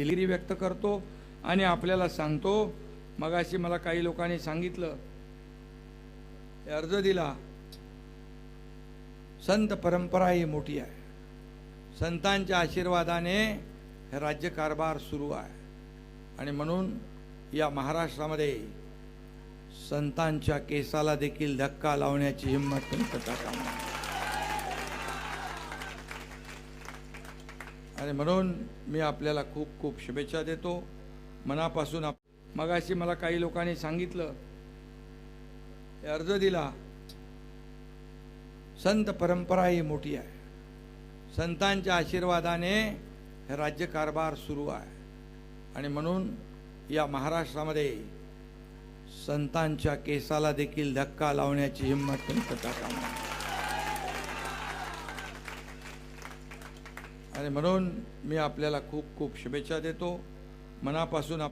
दिलगिरी व्यक्त करतो आणि आपल्याला सांगतो. मगाशी मला काही लोकांनी सांगितलं. अर्ज दिला. संत परंपरा ही मोठी आहे. संतांच्या आशीर्वादाने हे राज्यकारभार सुरू आहे. आणि म्हणून या महाराष्ट्रामध्ये संतांच्या केसाला देखील धक्का लावण्याची हिंमत करता कामा आणि म्हणून मी आपल्याला खूप खूप शुभेच्छा देतो. मनापासून आप मगाशी मला काही लोकांनी सांगितलं अर्ज दिला संत परंपरा ही मोठी आहे. संतांच्या आशीर्वादाने हे राज्यकारभार सुरू आहे. आणि म्हणून या महाराष्ट्रामध्ये संतांच्या केसाला देखील धक्का लावण्याची हिंमत तुम्ही करता कामा आणि म्हणून मी आपल्याला खूप खूप शुभेच्छा देतो. मनापासून आप